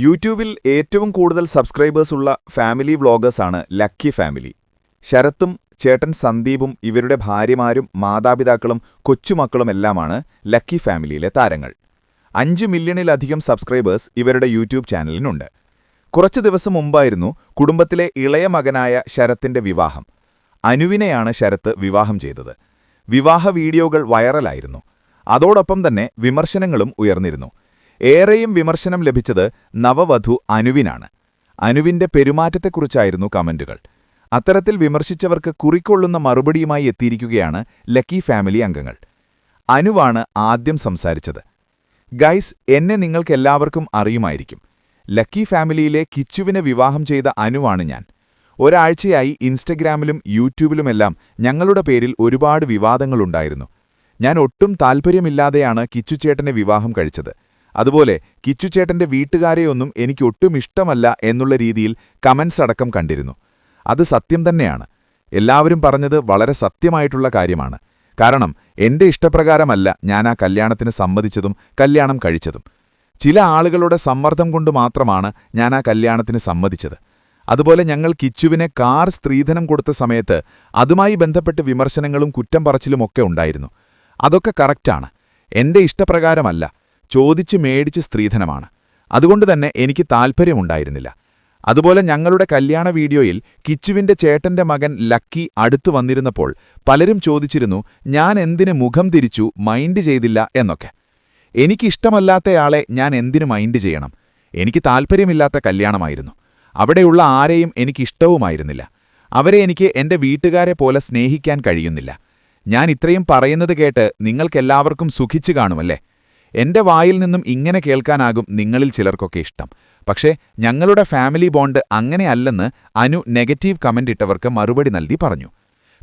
യൂട്യൂബിൽ ഏറ്റവും കൂടുതൽ സബ്സ്ക്രൈബേഴ്സ് ഉള്ള ഫാമിലി വ്ളോഗേഴ്സാണ് ലക്കി ഫാമിലി ശരത്തും ചേട്ടൻ സന്ദീപും ഇവരുടെ ഭാര്യമാരും മാതാപിതാക്കളും കൊച്ചുമക്കളുമെല്ലാമാണ് ലക്കി ഫാമിലിയിലെ താരങ്ങൾ. അഞ്ച് മില്യണിലധികം സബ്സ്ക്രൈബേഴ്സ് ഇവരുടെ യൂട്യൂബ് ചാനലിനുണ്ട്. കുറച്ചു ദിവസം മുമ്പായിരുന്നു കുടുംബത്തിലെ ഇളയ മകനായ ശരത്തിന്റെ വിവാഹം. അനുവിനെയാണ് ശരത്ത് വിവാഹം ചെയ്തത്. വിവാഹ വീഡിയോകൾ വൈറലായിരുന്നു. അതോടൊപ്പം തന്നെ വിമർശനങ്ങളും ഉയർന്നിരുന്നു. ഏറെയും വിമർശനം ലഭിച്ചത് നവവധു അനുവിനാണ്. അനുവിന്റെ പെരുമാറ്റത്തെക്കുറിച്ചായിരുന്നു കമന്റുകൾ. അത്തരത്തിൽ വിമർശിച്ചവർക്ക് കുറിക്കൊള്ളുന്ന മറുപടിയുമായി എത്തിയിരിക്കുകയാണ് ലക്കി ഫാമിലി അംഗങ്ങൾ. അനുവാണ് ആദ്യം സംസാരിച്ചത്. ഗൈസ് എന്നെ നിങ്ങൾക്കെല്ലാവർക്കും അറിയുമായിരിക്കും. ലക്കി ഫാമിലിയിലെ കിച്ചുവിനെ വിവാഹം ചെയ്ത അനുവാണ് ഞാൻ. ഒരാഴ്ചയായി ഇൻസ്റ്റഗ്രാമിലും യൂട്യൂബിലുമെല്ലാം ഞങ്ങളുടെ പേരിൽ ഒരുപാട് വിവാദങ്ങളുണ്ടായിരുന്നു. ഞാൻ ഒട്ടും താൽപ്പര്യമില്ലാതെയാണ് കിച്ചുചേട്ടനെ വിവാഹം കഴിച്ചത്. അതുപോലെ കിച്ചുചേട്ടന്റെ വീട്ടുകാരെയൊന്നും എനിക്ക് ഒട്ടും ഇഷ്ടമല്ല എന്നുള്ള രീതിയിൽ കമൻസ് അടക്കം കണ്ടിരുന്നു. അത് സത്യം തന്നെയാണ്. എല്ലാവരും പറഞ്ഞത് വളരെ സത്യമായിട്ടുള്ള കാര്യമാണ്. കാരണം എന്റെ ഇഷ്ടപ്രകാരമല്ല ഞാൻ ആ കല്യാണത്തിന് സമ്മതിച്ചതും കല്യാണം കഴിച്ചതും. ചില ആളുകളുടെ സമ്മർദ്ദം കൊണ്ട് മാത്രമാണ് ഞാൻ ആ കല്യാണത്തിന് സമ്മതിച്ചത്. അതുപോലെ ഞങ്ങൾ കിച്ചുവിനെ കാർ സ്ത്രീധനം കൊടുത്ത സമയത്ത് അതുമായി ബന്ധപ്പെട്ട് വിമർശനങ്ങളും കുറ്റം പറച്ചിലുമൊക്കെ ഉണ്ടായിരുന്നു. അതൊക്കെ കറക്റ്റാണ് എന്റെ ഇഷ്ടപ്രകാരമല്ല. ചോദിച്ച് മേടിച്ച് സ്ത്രീധനമാണ്. അതുകൊണ്ട് തന്നെ എനിക്ക് താൽപ്പര്യമുണ്ടായിരുന്നില്ല അതുപോലെ ഞങ്ങളുടെ കല്യാണ വീഡിയോയിൽ കിച്ചുവിന്റെ ചേട്ടന്റെ മകൻ ലക്കി അടുത്തു വന്നിരുന്നപ്പോൾ പലരും ചോദിച്ചിരുന്നു ഞാൻ എന്തിന് മുഖം തിരിച്ചു മൈൻഡ് ചെയ്തില്ല? എന്നൊക്കെ. എനിക്കിഷ്ടമല്ലാത്തയാളെ ഞാൻ എന്തിനു മൈൻഡ് ചെയ്യണം? എനിക്ക് താൽപ്പര്യമില്ലാത്ത കല്യാണമായിരുന്നു. അവിടെയുള്ള ആരെയും എനിക്കിഷ്ടവുമായിരുന്നില്ല. അവരെ എനിക്ക് എന്റെ വീട്ടുകാരെ പോലെ സ്നേഹിക്കാൻ കഴിയുന്നില്ല. ഞാൻ ഇത്രയും പറയുന്നത് കേട്ട് നിങ്ങൾക്കെല്ലാവർക്കും സുഖിച്ചു കാണുമല്ലേ എന്റെ വായിൽ നിന്നും ഇങ്ങനെ കേൾക്കാനാകും നിങ്ങളിൽ ചിലർക്കൊക്കെ ഇഷ്ടം. പക്ഷേ ഞങ്ങളുടെ ഫാമിലി ബോണ്ട് അങ്ങനെയല്ലെന്ന് അനു നെഗറ്റീവ് കമന്റ് ഇട്ടവർക്ക് മറുപടി നൽകി പറഞ്ഞു.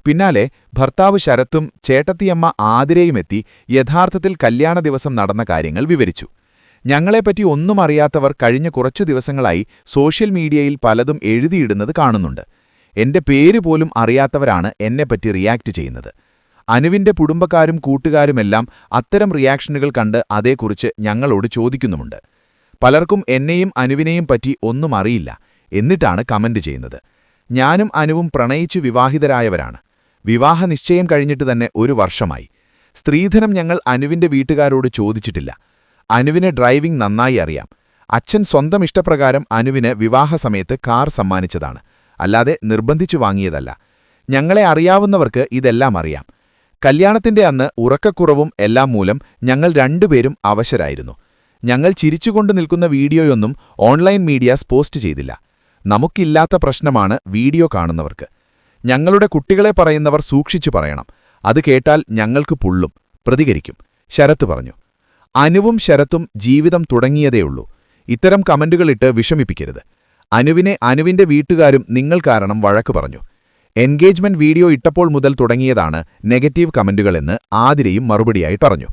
പിന്നാലെ ഭർത്താവ് ശരത്തും ചേട്ടത്തിയമ്മ ആതിരയുമെത്തി യഥാർത്ഥത്തിൽ കല്യാണ ദിവസം നടന്ന കാര്യങ്ങൾ വിവരിച്ചു. ഞങ്ങളെപ്പറ്റി ഒന്നും അറിയാത്തവർ കഴിഞ്ഞ കുറച്ചു ദിവസങ്ങളായി സോഷ്യൽ മീഡിയയിൽ പലതും എഴുതിയിടുന്നത് കാണുന്നുണ്ട്. എന്റെ പേര് പോലും അറിയാത്തവരാണ് എന്നെപ്പറ്റി റിയാക്ട് ചെയ്യുന്നത്. അനുവിന്റെ കുടുംബക്കാരും കൂട്ടുകാരുമെല്ലാം അത്തരം റിയാക്ഷനുകൾ കണ്ട് അതേക്കുറിച്ച് ഞങ്ങളോട് ചോദിക്കുന്നുമുണ്ട്. പലർക്കും എന്നെയും അനുവിനെയും പറ്റി ഒന്നും അറിയില്ല എന്നിട്ടാണ് കമന്റ് ചെയ്യുന്നത്. ഞാനും അനുവും പ്രണയിച്ചു വിവാഹിതരായവരാണ്. വിവാഹ നിശ്ചയം കഴിഞ്ഞിട്ട് തന്നെ ഒരു വർഷമായി. സ്ത്രീധനം ഞങ്ങൾ അനുവിന്റെ വീട്ടുകാരോട് ചോദിച്ചിട്ടില്ല. അനുവിന് ഡ്രൈവിംഗ് നന്നായി അറിയാം. അച്ഛൻ സ്വന്തം ഇഷ്ടപ്രകാരം അനുവിന് വിവാഹ സമയത്ത് കാർ സമ്മാനിച്ചതാണ്. അല്ലാതെ നിർബന്ധിച്ചു വാങ്ങിയതല്ല. ഞങ്ങളെ അറിയാവുന്നവർക്ക് ഇതെല്ലാം അറിയാം. കല്യാണത്തിന്റെ അന്ന് ഉറക്കക്കുറവും എല്ലാം മൂലം ഞങ്ങൾ രണ്ടുപേരും അവശരായിരുന്നു. ഞങ്ങൾ ചിരിച്ചുകൊണ്ട് നിൽക്കുന്ന വീഡിയോയൊന്നും ഓൺലൈൻ മീഡിയാസ് പോസ്റ്റ് ചെയ്തില്ല. നമുക്കില്ലാത്ത പ്രശ്നമാണ് വീഡിയോ കാണുന്നവർക്ക്. ഞങ്ങളുടെ കുട്ടികളെ പറയുന്നവർ സൂക്ഷിച്ചു പറയണം. അത് കേട്ടാൽ ഞങ്ങൾക്ക് പുള്ളും. പ്രതികരിക്കും. ശരത്ത് പറഞ്ഞു. അനുവും ശരത്തും ജീവിതം തുടങ്ങിയതേയുള്ളൂ ഇത്തരം കമന്റുകളിട്ട് വിഷമിപ്പിക്കരുത്. അനുവിനെ അനുവിന്റെ വീട്ടുകാരും നിങ്ങൾ കാരണം വഴക്കു പറഞ്ഞു. എൻഗേജ്മെന്റ് വീഡിയോ ഇട്ടപ്പോൾ മുതൽ തുടങ്ങിയതാണ് നെഗറ്റീവ് കമന്റുകളെന്ന് ആതിരയും മറുപടിയായി പറഞ്ഞു